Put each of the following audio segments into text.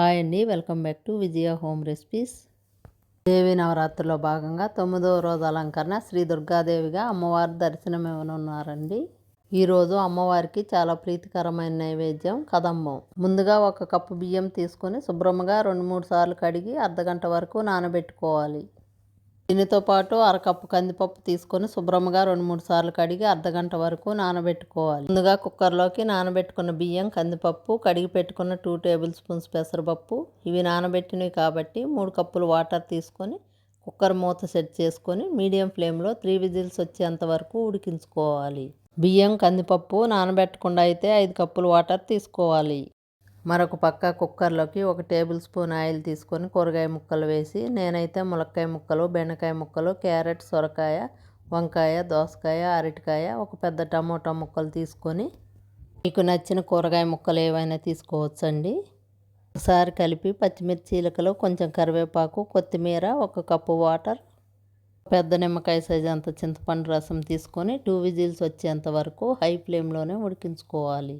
Hi అండి. Welcome back to Vijaya home recipes. Devi నవరాత్రిలో భాగంగా తొమ్మిదవ రోజు అలంకరణ శ్రీ దుర్గాదేవిగా అమ్మవారి దర్శనం ఇవ్వనున్నారండి. ఈరోజు అమ్మవారికి చాలా ప్రీతికరమైన నైవేద్యం కదంబం. ముందుగా ఒక కప్పు బియ్యం తీసుకొని శుభ్రంగా రెండు మూడు సార్లు కడిగి అర్ధగంట వరకు నానబెట్టుకోవాలి. దీనితో పాటు అరకప్పు కందిపప్పు తీసుకొని శుభ్రంగా రెండు మూడు సార్లు కడిగి అర్ధగంట వరకు నానబెట్టుకోవాలి. ముందుగా కుక్కర్లోకి నానబెట్టుకున్న బియ్యం కందిపప్పు కడిగి పెట్టుకున్న టూ టేబుల్ స్పూన్స్ పెసరపప్పు. ఇవి నానబెట్టినవి కాబట్టి మూడు కప్పులు వాటర్ తీసుకొని కుక్కర్ మూత సెట్ చేసుకొని మీడియం ఫ్లేమ్లో త్రీ విజిల్స్ వచ్చేంత వరకు ఉడికించుకోవాలి. బియ్యం కందిపప్పు నానబెట్టకుండా అయితే ఐదు కప్పులు వాటర్ తీసుకోవాలి. మరొక పక్క కుక్కర్లోకి ఒక టేబుల్ స్పూన్ ఆయిల్ తీసుకొని కూరగాయ ముక్కలు వేసి నేనైతే ములక్కాయ ముక్కలు బెండకాయ ముక్కలు క్యారెట్ సొరకాయ వంకాయ దోసకాయ అరటికాయ ఒక పెద్ద టమోటా ముక్కలు తీసుకొని మీకు నచ్చిన కూరగాయ ముక్కలు ఏవైనా తీసుకోవచ్చండి. ఒకసారి కలిపి పచ్చిమిర్చి చీలకలు కొంచెం కరివేపాకు కొత్తిమీర ఒక కప్పు వాటర్ పెద్ద నిమ్మకాయ సైజు అంత చింతపండు రసం తీసుకొని టూ విజిల్స్ వచ్చేంత వరకు హై ఫ్లేమ్లోనే ఉడికించుకోవాలి.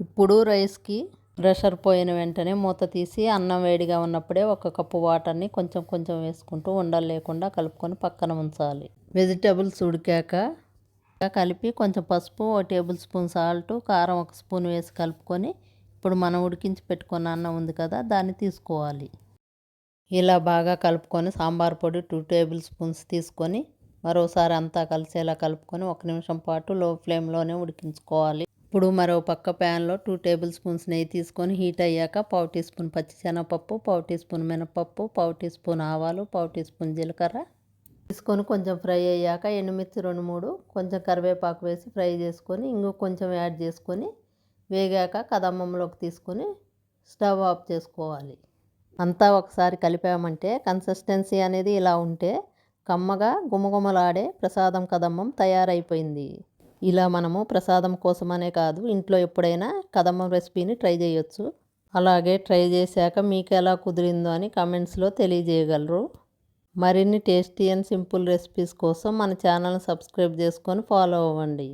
ఇప్పుడు రైస్కి ప్రెషర్ పోయిన వెంటనే మూత తీసి అన్నం వేడిగా ఉన్నప్పుడే ఒక కప్పు వాటర్ని కొంచెం కొంచెం వేసుకుంటూ ఉండలు లేకుండా కలుపుకొని పక్కన ఉంచాలి. వెజిటేబుల్స్ ఉడికాక కలిపి కొంచెం పసుపు ఒక టేబుల్ స్పూన్ సాల్ట్ కారం ఒక స్పూన్ వేసి కలుపుకొని ఇప్పుడు మనం ఉడికించి పెట్టుకున్న అన్నం ఉంది కదా దాన్ని తీసుకోవాలి. ఇలా బాగా కలుపుకొని సాంబార్ పొడి టూ టేబుల్ స్పూన్స్ తీసుకొని మరోసారి అంతా కలిసేలా కలుపుకొని ఒక నిమిషం పాటు లో ఫ్లేమ్లోనే ఉడికించుకోవాలి. ఇప్పుడు మరో పక్క ప్యాన్లో టూ టేబుల్ స్పూన్స్ నెయ్యి తీసుకొని హీట్ అయ్యాక పావు టీ స్పూన్ పచ్చిశనగపప్పు పావు టీ స్పూన్ మినపప్పు పావు టీ స్పూన్ ఆవాలు పావు టీ స్పూన్ జీలకర్ర తీసుకొని కొంచెం ఫ్రై అయ్యాక ఎండుమిర్చి రెండు మూడు కొంచెం కరివేపాకు వేసి ఫ్రై చేసుకొని ఇంకో కొంచెం యాడ్ చేసుకొని వేగాక కదమ్మంలోకి తీసుకొని స్టవ్ ఆఫ్ చేసుకోవాలి. అంతా ఒకసారి కలిపామంటే కన్సిస్టెన్సీ అనేది ఇలా ఉంటే కమ్మగా గుమగుమలాడే ప్రసాదం కదమ్మం తయారైపోయింది. ఇలా మనము ప్రసాదం కోసమనే కాదు ఇంట్లో ఎప్పుడైనా కదమ్మ రెసిపీని ట్రై చేయొచ్చు. అలాగే ట్రై చేశాక మీకు ఎలా కుదిరిందో అని కమెంట్స్లో తెలియజేయగలరు. మరిన్ని టేస్టీ అండ్ సింపుల్ రెసిపీస్ కోసం మన ఛానల్ సబ్స్క్రైబ్ చేసుకొని ఫాలో అవ్వండి.